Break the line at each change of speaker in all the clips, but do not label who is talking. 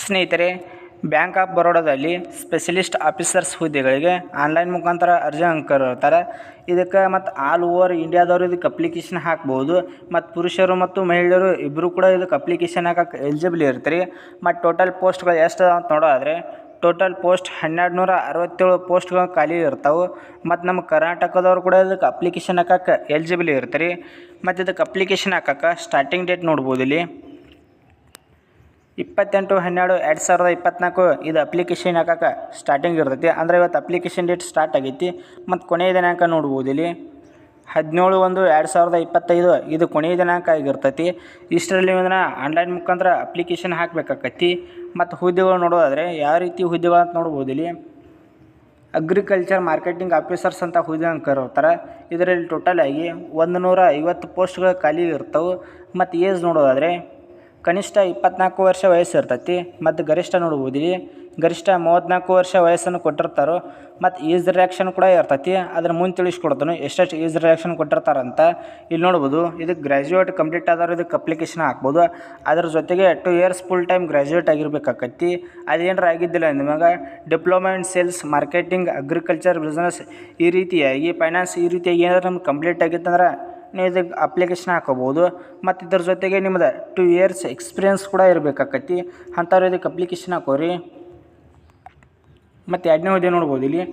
ಸ್ನೇಹಿತರೆ, bank of ಬರೋಡಾದಲ್ಲಿ specialist officers ಹುದ್ದೆಗಳಿಗೆ ಆನ್ಲೈನ್ ಮುಖಾಂತರ ಅರ್ಜಿ ಅಂಕರ್ತಾರೆ ಇದಕ್ಕೆ ಮತ್ತು ಆಲ್ ಓವರ್ ಇಂಡಿಯಾದವರು ಇದಕ್ಕೆ ಅಪ್ಲಿಕೇಶನ್ ಹಾಕ್ಬೋದು. ಮತ್ತು ಪುರುಷರು ಮತ್ತು ಮಹಿಳೆಯರು ಇಬ್ಬರು ಕೂಡ ಇದಕ್ಕೆ ಅಪ್ಲಿಕೇಶನ್ ಹಾಕಕ್ಕೆ ಎಲಿಜಿಬಲ್ ಇರ್ತೀರಿ. ಮತ್ತು ಟೋಟಲ್ ಪೋಸ್ಟ್ಗಳು ಎಷ್ಟು ಅಂತ ನೋಡೋದಾದರೆ, ಟೋಟಲ್ ಪೋಸ್ಟ್ ಹನ್ನೆರಡು ನೂರ ಅರವತ್ತೇಳು ಪೋಸ್ಟ್ಗಳು ಖಾಲಿ ಇರ್ತಾವೆ. ಮತ್ತು ನಮ್ಮ ಕರ್ನಾಟಕದವರು ಕೂಡ ಇದಕ್ಕೆ ಅಪ್ಲಿಕೇಶನ್ ಹಾಕಕ್ಕೆ ಎಲಿಜಿಬಲ್ ಇರ್ತೀರಿ. ಮತ್ತು ಇದಕ್ಕೆ ಅಪ್ಲಿಕೇಶನ್ ಹಾಕಕ್ಕೆ ಸ್ಟಾರ್ಟಿಂಗ್ ಡೇಟ್ ನೋಡ್ಬೋದು ಇಲ್ಲಿ. ಇಪ್ಪತ್ತೆಂಟು, ಹನ್ನೆರಡು, ಎರಡು ಸಾವಿರದ ಇಪ್ಪತ್ತ್ನಾಲ್ಕು ಇದು ಅಪ್ಲಿಕೇಶನ್ ಹಾಕಕ್ಕೆ ಸ್ಟಾರ್ಟಿಂಗ್ ಇರ್ತೈತಿ. ಅಂದರೆ ಇವತ್ತು ಅಪ್ಲಿಕೇಶನ್ ಡೇಟ್ ಸ್ಟಾರ್ಟ್ ಆಗೈತಿ. ಮತ್ತು ಕೊನೆಯ ದಿನಾಂಕ ನೋಡ್ಬೋದು ಇಲ್ಲಿ. ಹದಿನೇಳು, ಒಂದು, ಎರಡು ಸಾವಿರದ ಇಪ್ಪತ್ತೈದು ಇದು ಕೊನೆಯ ದಿನಾಂಕ ಆಗಿರ್ತೈತಿ. ಇಷ್ಟರಲ್ಲಿ ಇವನ್ನ ಆನ್ಲೈನ್ ಮುಖಾಂತರ ಅಪ್ಲಿಕೇಶನ್ ಹಾಕಬೇಕಾಕತಿ ಮತ್ತು ಹುದ್ದೆಗಳು ನೋಡೋದಾದರೆ ಯಾವ ರೀತಿ ಹುದ್ದೆಗಳು ಅಂತ ನೋಡ್ಬೋದು ಇಲ್ಲಿ. ಅಗ್ರಿಕಲ್ಚರ್ ಮಾರ್ಕೆಟಿಂಗ್ ಆಫೀಸರ್ಸ್ ಅಂತ ಹುದ್ದೆ ಕರೀತಾರೆ ಇದರಲ್ಲಿ ಟೋಟಲ್ ಆಗಿ ಒಂದು ನೂರ ಐವತ್ತು ಪೋಸ್ಟ್ಗಳು ಖಾಲಿ ಇರ್ತವೆ. ಮತ್ತು ಏಜ್ ನೋಡೋದಾದರೆ ಕನಿಷ್ಠ ಇಪ್ಪತ್ನಾಲ್ಕು ವರ್ಷ ವಯಸ್ಸು ಇರ್ತೈತಿ ಮತ್ತು ಗರಿಷ್ಠ ನೋಡ್ಬೋದು ಗರಿಷ್ಠ ಮೂವತ್ತ್ನಾಲ್ಕು ವರ್ಷ ವಯಸ್ಸನ್ನು ಕೊಟ್ಟಿರ್ತಾರೋ ಮತ್ತು ಈಜ್ ರಿಯಾಕ್ಷನ್ ಕೂಡ ಇರ್ತೈತಿ. ಅದ್ರ ಮುಂದೆ ತಿಳಿಸ್ಕೊಡ್ತಾನೆ, ಎಷ್ಟೆಷ್ಟು ಈಜ್ ರಿಯಾಕ್ಷನ್ ಕೊಟ್ಟಿರ್ತಾರಂತ ಇಲ್ಲಿ ನೋಡ್ಬೋದು. ಇದು ಗ್ರ್ಯಾಜುಯೇಟ್ ಕಂಪ್ಲೀಟ್ ಆದವ್ರು ಇದಕ್ಕೆ ಅಪ್ಲಿಕೇಶನ್ ಹಾಕ್ಬೋದು. ಅದ್ರ ಜೊತೆಗೆ two years full time graduate ಆಗಿರ್ಬೇಕಾಕತಿ ಅದೇನಾರ ಆಗಿದ್ದಿಲ್ಲ ನಿಮಗೆ diploma in sales marketing agriculture business ಈ ರೀತಿಯಾಗಿ ಫೈನಾನ್ಸ್ ಈ ರೀತಿಯಾಗಿ ಏನಾದ್ರು ನಮ್ಗೆ ಕಂಪ್ಲೀಟ್ ಆಗಿತ್ತಂದ್ರೆ ನೀವು ಇದಕ್ಕೆ ಅಪ್ಲಿಕೇಶನ್ ಹಾಕೋಬೋದು. ಮತ್ತು ಇದ್ರ ಜೊತೆಗೆ ನಿಮ್ದು ಟೂ ಇಯರ್ಸ್ ಎಕ್ಸ್ಪೀರಿಯನ್ಸ್ ಕೂಡ ಇರಬೇಕಾಕತಿ ಅಂಥವ್ರು ಇದಕ್ಕೆ ಅಪ್ಲಿಕೇಶನ್ ಹಾಕೋರಿ. ಮತ್ತು ಎರಡನೇ ಹುದ್ದೆ ನೋಡ್ಬೋದು ಇಲ್ಲಿ.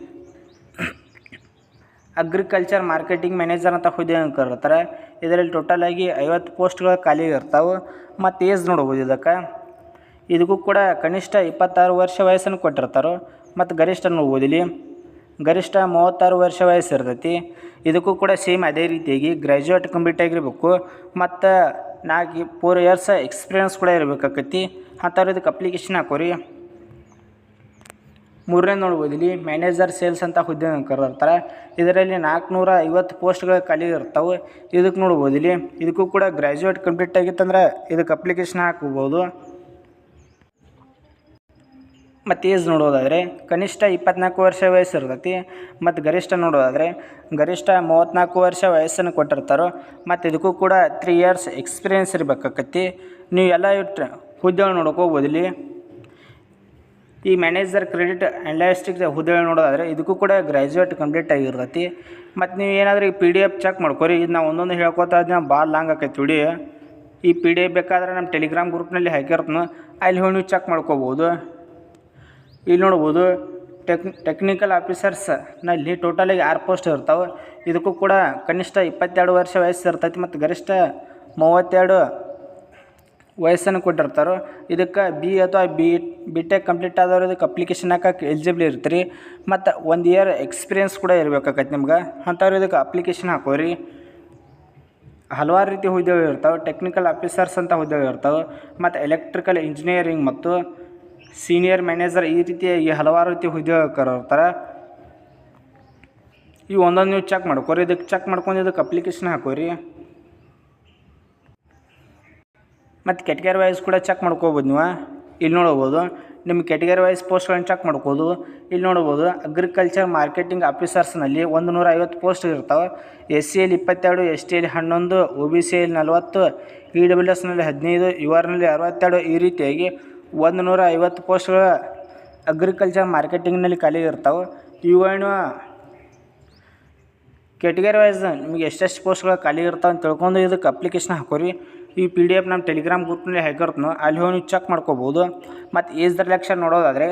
ಅಗ್ರಿಕಲ್ಚರ್ ಮಾರ್ಕೆಟಿಂಗ್ ಮ್ಯಾನೇಜರ್ ಅಂತ ಹುದ್ದೆ ಕರೀತಾರೆ. ಇದರಲ್ಲಿ ಟೋಟಲ್ ಆಗಿ ಐವತ್ತು ಪೋಸ್ಟ್ಗಳು ಖಾಲಿ ಇರ್ತಾವೆ. ಮತ್ತು ಏಜ್ ನೋಡ್ಬೋದು ಇದಕ್ಕೆ. ಇದಕ್ಕೂ ಕೂಡ ಕನಿಷ್ಠ ಇಪ್ಪತ್ತಾರು ವರ್ಷ ವಯಸ್ಸನ್ನು ಕೊಟ್ಟಿರ್ತಾರೆ. ಮತ್ತು ಗರಿಷ್ಠ ನೋಡ್ಬೋದು ಇಲ್ಲಿ. ಗರಿಷ್ಠ ಮೂವತ್ತಾರು ವರ್ಷ ವಯಸ್ಸು ಇರ್ತೈತಿ ಇದಕ್ಕೂ ಕೂಡ ಸೇಮ್ ಅದೇ ರೀತಿಯಾಗಿ ಗ್ರ್ಯಾಜುಯೇಟ್ ಕಂಪ್ಲೀಟ್ ಆಗಿರಬೇಕು. ಮತ್ತು ನಾಲ್ಕು ಫೋರ್ ಇಯರ್ಸ್ ಎಕ್ಸ್ಪೀರಿಯನ್ಸ್ ಕೂಡ ಇರಬೇಕಾಗತ್ತಿ ಅಂಥವ್ರು ಇದಕ್ಕೆ ಅಪ್ಲಿಕೇಶನ್ ಹಾಕೋರಿ. ಮೂರನೇ ನೋಡ್ಬೋದು ಇಲ್ಲಿ ಮ್ಯಾನೇಜರ್ ಸೇಲ್ಸ್ ಅಂತ ಹುದ್ದೆ ಕರೆದಿರ್ತಾರೆ. ಇದರಲ್ಲಿ ನಾಲ್ಕುನೂರ ಐವತ್ತು ಪೋಸ್ಟ್ಗಳು ಖಾಲಿ ಇರ್ತಾವೆ. ಇದಕ್ಕೆ ನೋಡ್ಬೋದು ಇಲ್ಲಿ ಇದಕ್ಕೂ ಕೂಡ ಗ್ರ್ಯಾಜುಯೇಟ್ ಕಂಪ್ಲೀಟ್ ಆಗಿತ್ತಂದ್ರೆ ಇದಕ್ಕೆ ಅಪ್ಲಿಕೇಶನ್ ಹಾಕ್ಬೋದು. ಮತ್ತು ಏಜ್ ನೋಡೋದಾದರೆ ಕನಿಷ್ಠ ಇಪ್ಪತ್ನಾಲ್ಕು ವರ್ಷ ವಯಸ್ಸು ಇರ್ತೈತಿ ಮತ್ತು ಗರಿಷ್ಠ ನೋಡೋದಾದರೆ ಗರಿಷ್ಠ ಮೂವತ್ತ್ನಾಲ್ಕು ವರ್ಷ ವಯಸ್ಸನ್ನು ಕೊಟ್ಟಿರ್ತಾರೆ, ಮತ್ತು ಇದಕ್ಕೂ ಕೂಡ ತ್ರೀ ಇಯರ್ಸ್ ಎಕ್ಸ್ಪೀರಿಯನ್ಸ್ ಇರಬೇಕಾಕತಿ ನೀವು ಎಲ್ಲ ಇಟ್ಟು ಹುದ್ದೆಗಳು ನೋಡೋಕೆ ಹೋಗ್ಬೋದು ಇಲ್ಲಿ. ಈ ಮ್ಯಾನೇಜರ್ ಕ್ರೆಡಿಟ್ ಅನಲಿಸ್ಟಿಕ್ ಹುದ್ದೆ ನೋಡೋದಾದರೆ ಇದಕ್ಕೂ ಕೂಡ ಗ್ರ್ಯಾಜುಯೇಟ್ ಕಂಪ್ಲೀಟ್ ಆಗಿರ್ತೈತಿ. ಮತ್ತು ನೀವು ಏನಾದರೂ ಈ ಪಿ ಡಿ ಎಫ್ ಚೆಕ್ ಮಾಡ್ಕೊರಿ, ಇದು ನಾವು ಒಂದೊಂದು ಹೇಳ್ಕೊತಾ ಇದ್ನ ಭಾಳ ಲಾಂಗ್ ಆಕೈತಿ ವಿಡಿಯೋ ಈ ಪಿ ಡಿ ಎಫ್ ಬೇಕಾದ್ರೆ ನಮ್ಮ ಟೆಲಿಗ್ರಾಮ್ ಗ್ರೂಪ್ನಲ್ಲಿ ಹಾಕಿರ್ತನೋ, ಅಲ್ಲಿ ಹೋಗಿ ನೀವು ಚೆಕ್ ಮಾಡ್ಕೋಬೋದು. ಇಲ್ಲಿ ನೋಡ್ಬೋದು ಟೆಕ್ ಟೆಕ್ನಿಕಲ್ ಆಫೀಸರ್ಸ್ನಲ್ಲಿ ಟೋಟಲಾಗಿ ಆರು ಪೋಸ್ಟ್ ಇರ್ತಾವೆ. ಇದಕ್ಕೂ ಕೂಡ ಕನಿಷ್ಠ ಇಪ್ಪತ್ತೆರಡು ವರ್ಷ ವಯಸ್ಸು ಇರ್ತೈತಿ ಮತ್ತು ಗರಿಷ್ಠ ಮೂವತ್ತೆರಡು ವಯಸ್ಸನ್ನು ಕೊಟ್ಟಿರ್ತಾರೆ. ಇದಕ್ಕೆ ಬಿ ಅಥವಾ ಬಿ ಬಿ ಟೆಕ್ ಕಂಪ್ಲೀಟ್ ಆದವ್ರು ಇದಕ್ಕೆ ಅಪ್ಲಿಕೇಶನ್ ಹಾಕಕ್ಕೆ ಎಲಿಜಿಬಲ್ ಇರ್ತೀರಿ. ಮತ್ತು ಒಂದು ಇಯರ್ ಎಕ್ಸ್ಪೀರಿಯನ್ಸ್ ಕೂಡ ಇರಬೇಕಾಕೈತಿ ನಿಮ್ಗೆ. ಅಂಥವ್ರು ಇದಕ್ಕೆ ಅಪ್ಲಿಕೇಶನ್ ಹಾಕೋರಿ. ಹಲವಾರು ರೀತಿ ಹುದ್ದೆಗಳು ಇರ್ತಾವೆ. ಟೆಕ್ನಿಕಲ್ ಆಫೀಸರ್ಸ್ ಅಂತ ಹುದ್ದೆಗಳು ಇರ್ತಾವೆ. ಮತ್ತು ಎಲೆಕ್ಟ್ರಿಕಲ್ ಇಂಜಿನಿಯರಿಂಗ್ ಮತ್ತು ಸೀನಿಯರ್ ಮ್ಯಾನೇಜರ್ ಈ ರೀತಿಯಾಗಿ ಹಲವಾರು ರೀತಿ ಉದ್ಯೋಗಕರು ಇರ್ತಾರೆ ಈ ಒಂದೊಂದು ನೀವು ಚೆಕ್ ಮಾಡ್ಕೋರಿ ಇದಕ್ಕೆ ಚೆಕ್ ಮಾಡ್ಕೊಂಡು ಇದಕ್ಕೆ ಅಪ್ಲಿಕೇಶನ್ ಹಾಕೋರಿ. ಮತ್ತು ಕೆಟಗರಿ ವೈಸ್ ಕೂಡ ಚೆಕ್ ಮಾಡ್ಕೋಬೋದು ನೀವು. ಇಲ್ಲಿ ನೋಡ್ಬೋದು ನಿಮ್ಮ ಕೆಟಗರಿ ವೈಸ್ ಪೋಸ್ಟ್ಗಳನ್ನು ಚೆಕ್ ಮಾಡ್ಬೋದು ಇಲ್ಲಿ ನೋಡ್ಬೋದು ಅಗ್ರಿಕಲ್ಚರ್ ಮಾರ್ಕೆಟಿಂಗ್ ಆಫೀಸರ್ಸ್ನಲ್ಲಿ ಒಂದು ನೂರ ಐವತ್ತು ಪೋಸ್ಟ್ ಇರ್ತಾವೆ. ಎಸ್ ಸಿ ಎಲ್ ಇಪ್ಪತ್ತೆರಡು ಎಸ್ ಟಿ ಎಲ್ ಹನ್ನೊಂದು ಒ ಬಿ ಸಿ ಎಲ್ ನಲವತ್ತು ಇ ಡಬ್ಲ್ಯೂ ಎಸ್ನಲ್ಲಿ ಹದಿನೈದು ಯು ಆರ್ನಲ್ಲಿ ಅರವತ್ತೆರಡು ಈ ರೀತಿಯಾಗಿ ಒಂದು ನೂರ ಐವತ್ತು ಪೋಸ್ಟ್ಗಳು ಅಗ್ರಿಕಲ್ಚರ್ ಮಾರ್ಕೆಟಿಂಗ್ನಲ್ಲಿ ಖಾಲಿ ಇರ್ತಾವೆ. ಇವುಗಳನ್ನ ಕೆಟಗರಿ ವೈಸ್ ನಿಮಗೆ ಎಷ್ಟೆಷ್ಟು ಪೋಸ್ಟ್ಗಳು ಖಾಲಿ ಇರ್ತಾವೆ ಅಂತ ತಿಳ್ಕೊಂಡು ಇದಕ್ಕೆ ಅಪ್ಲಿಕೇಶನ್ ಹಾಕೋರಿ. ಈ ಪಿ ಡಿ ಎಫ್ ನಮ್ಮ ಟೆಲಿಗ್ರಾಮ್ ಗ್ರೂಪ್ನಲ್ಲಿ ಹೇಗಿರ್ತನೋ ಅಲ್ಲಿ ಹೋಗಿ ಚೆಕ್ ಮಾಡ್ಕೋಬೋದು. ಮತ್ತು ಏಜ್ ರಿಲ್ಯಾಕ್ಷನ್ ನೋಡೋದಾದರೆ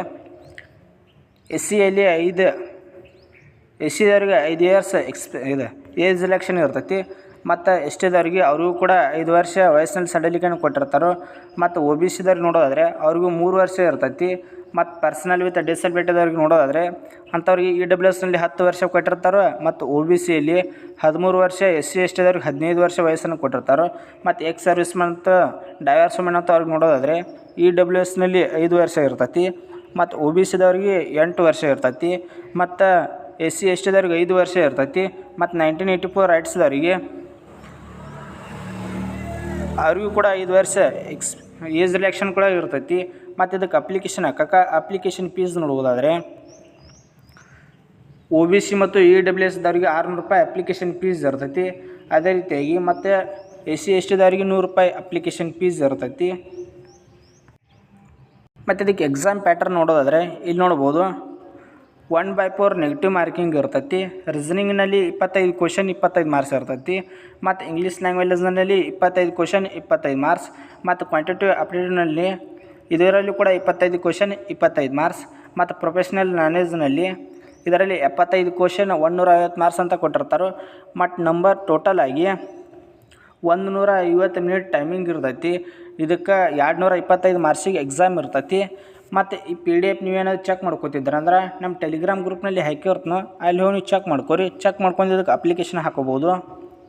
ಎಸ್ ಸಿಯಲ್ಲಿ ಐದು ಎಸ್ ಸಿದವ್ರಿಗೆ ಐದು ಇಯರ್ಸ್ ಎಕ್ಸ್ಪೆ ಇದು ಏಜ್ ರಿಲ್ಯಾಕ್ಷನ್ ಇರ್ತೈತಿ. ಮತ್ತು ಎಸ್ ಟಿದವ್ರಿಗೆ ಅವ್ರಿಗೂ ಕೂಡ ಐದು ವರ್ಷ ವಯಸ್ಸಿನಲ್ಲಿ ಸಡಲಿಕೆಯನ್ನು ಕೊಟ್ಟಿರ್ತಾರೋ, ಮತ್ತು ಒ ಬಿ ಸಿದವ್ರಿಗೆ ನೋಡೋದಾದರೆ ಅವ್ರಿಗೂ ಮೂರು ವರ್ಷ ಇರ್ತೈತಿ. ಮತ್ತು ಪರ್ಸನಲ್ ವಿತ್ ಡಿಸಬಿಲಿಟಿದವ್ರಿಗೆ ನೋಡೋದಾದರೆ ಅಂಥವ್ರಿಗೆ ಇ ಡಬ್ಲ್ಯೂ ಎಸ್ನಲ್ಲಿ ಹತ್ತು ವರ್ಷ ಕೊಟ್ಟಿರ್ತಾರೋ, ಮತ್ತು ಒ ಬಿ ಸಿಯಲ್ಲಿ ಹದಿಮೂರು ವರ್ಷ ಎಸ್ ಸಿ ಎಸ್ ಟಿದವ್ರಿಗೆ ಹದಿನೈದು ವರ್ಷ ವಯಸ್ಸನ್ನು ಕೊಟ್ಟಿರ್ತಾರೋ, ಮತ್ತು ex service month divorce men ಅಂತ ಅವ್ರಿಗೆ ನೋಡೋದಾದರೆ ಇ ಡಬ್ಲ್ಯೂ ಎಸ್ನಲ್ಲಿ ಐದು ವರ್ಷ ಇರ್ತೈತಿ, ಮತ್ತು ಒ ಬಿ ಸಿದವ್ರಿಗೆ ಎಂಟು ವರ್ಷ ಇರ್ತೈತಿ, ಮತ್ತು ಎಸ್ ಸಿ ಎಸ್ ಟಿದವ್ರಿಗೆ ಐದು ವರ್ಷ ಇರ್ತೈತಿ, ಮತ್ತು ನೈನ್ಟೀನ್ ಏಯ್ಟಿ ಫೋರ್ ರೈಟ್ಸ್ದವರಿಗೆ ಅವ್ರಿಗೂ ಕೂಡ ಐದು ವರ್ಷ ಎಕ್ಸ್ ಏಜ್ ರಿಲ್ಯಾಕ್ಷನ್ ಕೂಡ ಇರ್ತೈತಿ. ಮತ್ತು ಇದಕ್ಕೆ ಅಪ್ಲಿಕೇಶನ್ ಹಾಕಕ್ಕ ಅಪ್ಲಿಕೇಶನ್ ಫೀಸ್ ನೋಡ್ಬೋದಾದರೆ ಒ ಬಿ ಸಿ ಮತ್ತು ಇ ಡಬ್ಲ್ಯೂ ಎಸ್ದವ್ರಿಗೆ ಆರುನೂರು ರೂಪಾಯಿ ಅಪ್ಲಿಕೇಶನ್ ಫೀಸ್ ಇರ್ತೈತಿ. ಅದೇ ರೀತಿಯಾಗಿ ಮತ್ತು ಎಸ್ ಸಿ, ಎಸ್ ಟಿದವ್ರಿಗೆ ನೂರು ರೂಪಾಯಿ ಅಪ್ಲಿಕೇಶನ್ ಫೀಸ್ ಇರ್ತೈತಿ. ಮತ್ತು ಇದಕ್ಕೆ ಎಕ್ಸಾಮ್ ಪ್ಯಾಟರ್ನ್ ನೋಡೋದಾದರೆ, ಇಲ್ಲಿ ನೋಡ್ಬೋದು. One by four negative marking ಇರ್ತೈತಿ. ರೀಸನಿಂಗ್ನಲ್ಲಿ ಇಪ್ಪತ್ತೈದು ಕ್ವಶನ್ ಇಪ್ಪತ್ತೈದು ಮಾರ್ಕ್ಸ್ ಇರ್ತೈತಿ. ಮತ್ತು ಇಂಗ್ಲೀಷ್ ಲ್ಯಾಂಗ್ವೇಜಸ್ನಲ್ಲಿ ಇಪ್ಪತ್ತೈದು ಕ್ವಶನ್ ಇಪ್ಪತ್ತೈದು ಮಾರ್ಕ್ಸ್ ಮತ್ತು ಕ್ವಾಂಟಿಟಿವ್ ಅಪ್ಟಿಟ್ಯೂಡ್ನಲ್ಲಿ ಇದರಲ್ಲಿ ಕೂಡ ಇಪ್ಪತ್ತೈದು ಕ್ವಶನ್ ಇಪ್ಪತ್ತೈದು ಮಾರ್ಕ್ಸ್ ಮತ್ತು ಪ್ರೊಫೆಷ್ನಲ್ ನಾಲೆಜ್ನಲ್ಲಿ ಇದರಲ್ಲಿ ಎಪ್ಪತ್ತೈದು ಕ್ವಶನ್ ಒಂದುನೂರ ಐವತ್ತು ಮಾರ್ಕ್ಸ್ ಅಂತ ಕೊಟ್ಟಿರ್ತಾರೆ. ಮತ್ತು ನಂಬರ್ ಟೋಟಲ್ ಆಗಿ ಒಂದು ನೂರ ಐವತ್ತು ಮಿನಿಟ್ ಟೈಮಿಂಗ್ ಇರ್ತೈತಿ. ಇದಕ್ಕೆ ಎರಡು ನೂರ ಇಪ್ಪತ್ತೈದು ಮಾರ್ಕ್ಸಿಗೆ ಎಕ್ಸಾಮ್ ಇರ್ತೈತಿ. ಮತ್ತು ಈ ಪಿ ಡಿ ಎಫ್ ನೀವೇನಾದ್ರು ಚೆಕ್ ಮಾಡ್ಕೋತಿದ್ರಂದ್ರೆ ನಮ್ಮ ಟೆಲಿಗ್ರಾಮ್ ಗ್ರೂಪ್ನಲ್ಲಿ ಹಾಕಿರ್ತನೋ ಅಲ್ಲಿ ಹೋಗಿ ನೀವು ಚೆಕ್ ಮಾಡ್ಕೊರಿ. ಚೆಕ್ ಮಾಡ್ಕೊಂಡು ಇದಕ್ಕೆ ಅಪ್ಲಿಕೇಶನ್ ಹಾಕೋಬೋದು.